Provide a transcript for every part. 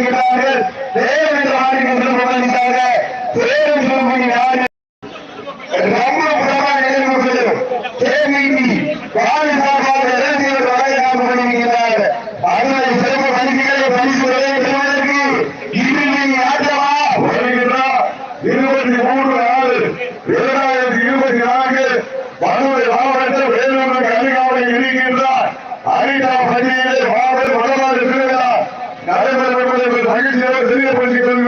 வருகிறார்கள் தேவன் ஆடுகின்ற போவதற்காக தேவன் ரொம்ப புறமா எதிர்கொள்ளும் தேவி பாதுகாப்பாக இளைஞர் வரையாக வருகிறார் அதனை சிறப்பு மனிதர்களை பரிசு விளையாடுவதற்கு இறுதி ஆட்டமா? வருகிறார் இருபத்தி மூணு நாள் இரண்டாயிரத்தி மாவட்ட முதல்வர் இருக்கிறார் Höhe, Höhepunkt,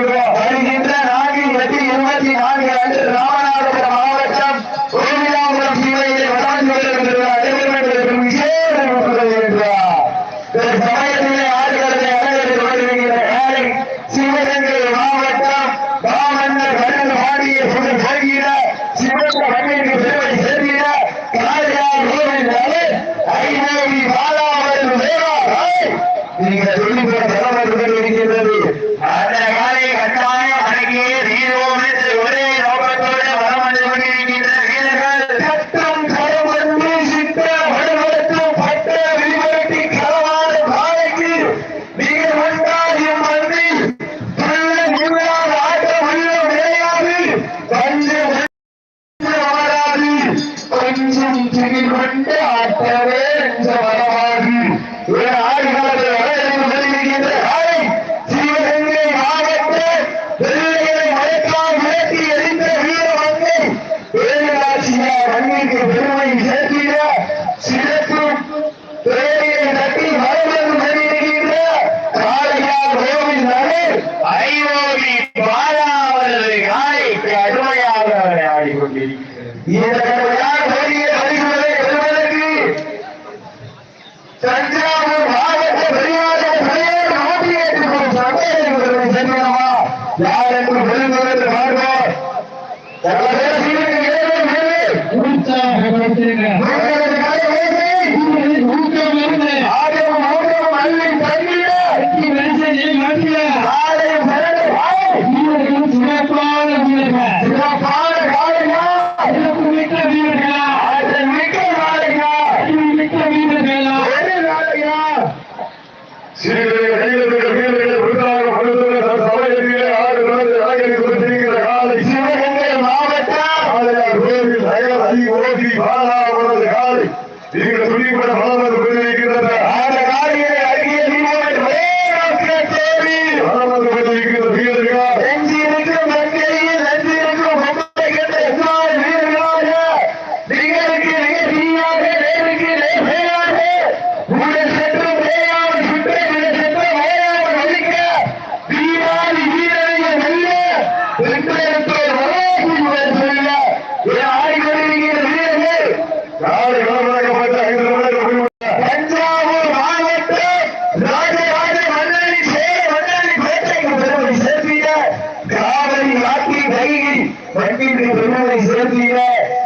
யார் என்று விளங்குவது வாழ்வார் உற்சாகப்படுத்துகிறார் Siri பேசிய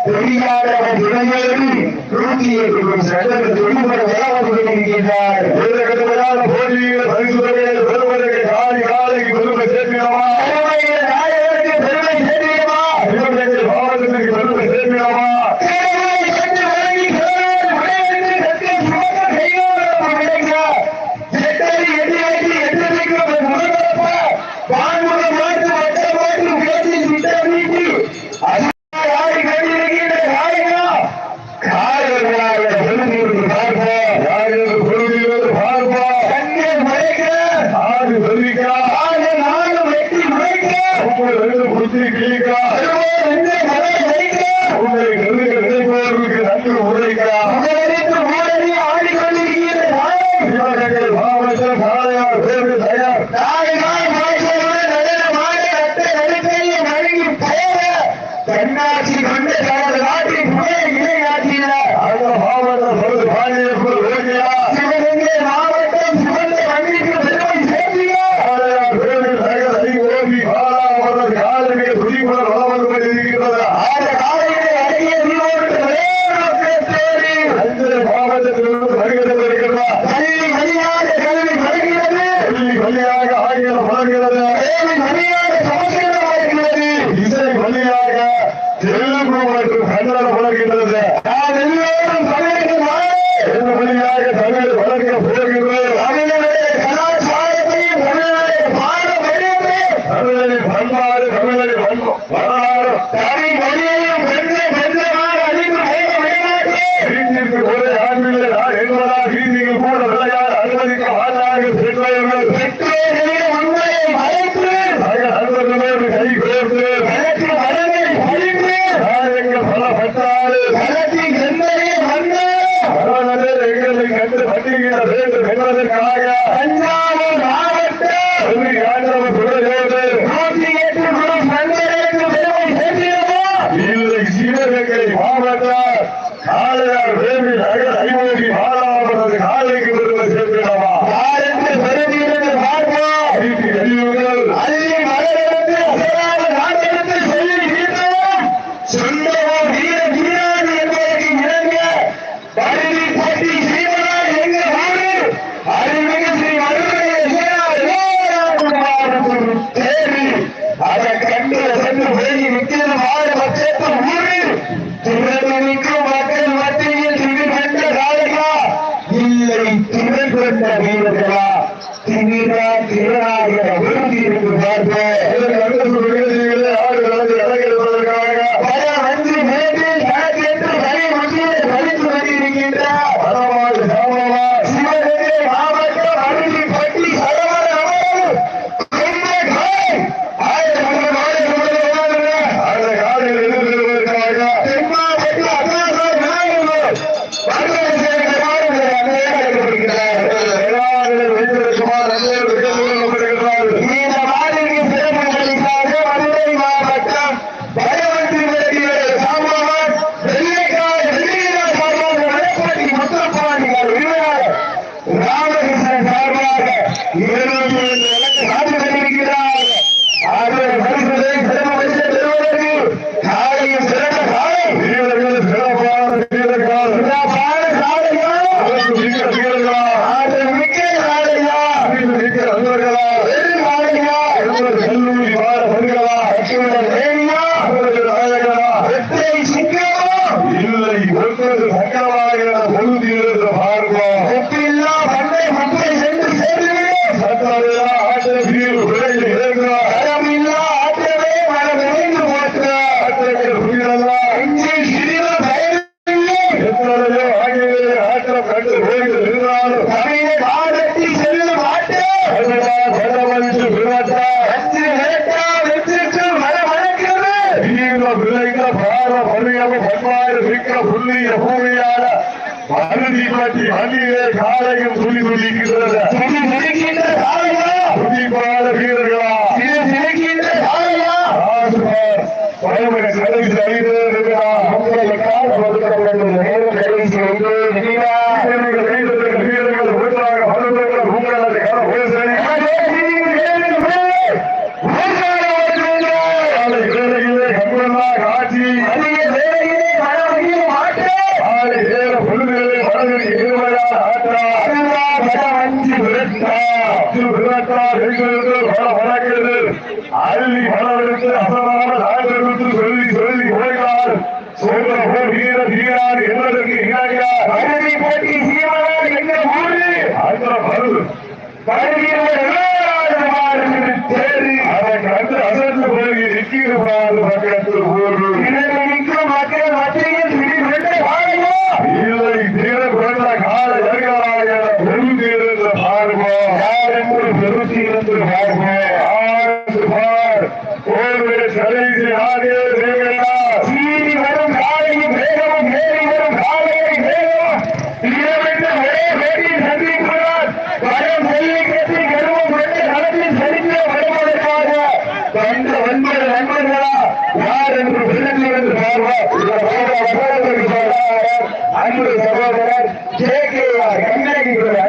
பெரியார் இளைஞர்கள் நூற்றி எட்டு சட்டத்தில் தொழில்முறை வராமல் கொண்டிருக்கின்றார் போட்டியில் amiga. Corre சிங்கமா இல்லை உங்கள் பற்றி அணியிலே காலைகள் துணி துணிக்கின்றது துணி போராத வீரர்களா? கடைசி ஐந்து கடைசி ஒன்று கல்வி வளர்ந்து அவர் அன்பு சகோதரர் ஜே கே ஆர் கண்ணகிகளுடைய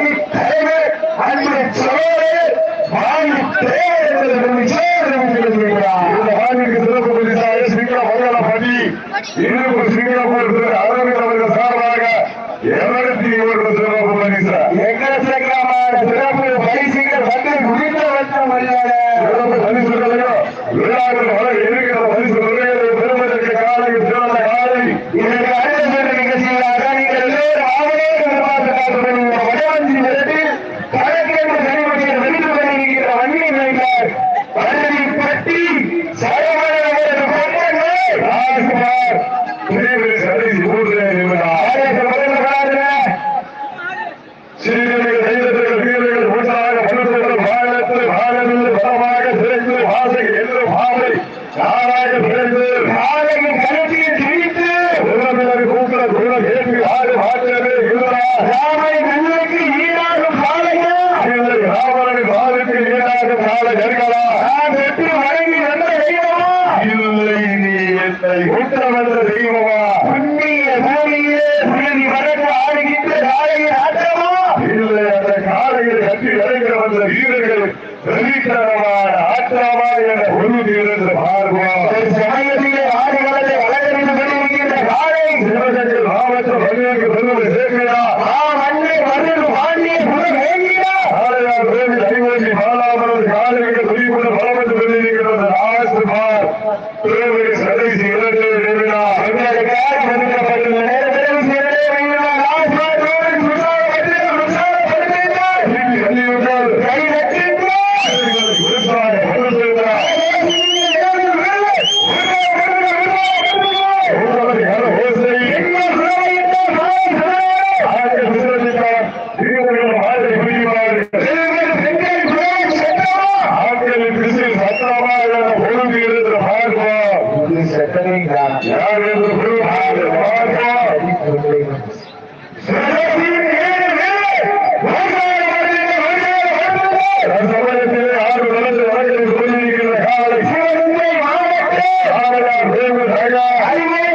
சிறுநீர்கள் தைரியர்கள் வீரர்கள் ஒன்றாக படுத்துவதும் வாழத்து வாழமில்லை பலமாக சிறைந்து வாசை எழுதும் பாவை யாராக பிறந்து நாயகம் கருத்தியை ஜெயித்து உறவினர் கூட்டுற குண கேள்வி ஆறு மாற்றமே இருந்தார் யாரை நல்லைக்கு ஈடாக பாலையா ராமனின் வாதுக்கு ஈடாக பாலை நெருங்களா நான் எப்படி வழங்கி என்ன செய்யவா இல்லை நீ என்னை உத்தரவந்த தெய்வமா? புண்ணிய பூமியே நீ வழக்கு ஆடுகின்ற வெற்றி வருகிற வீரர்கள் ஆற்றமாக என்ற உறுதியிலிருந்து மாறுபா அறிவு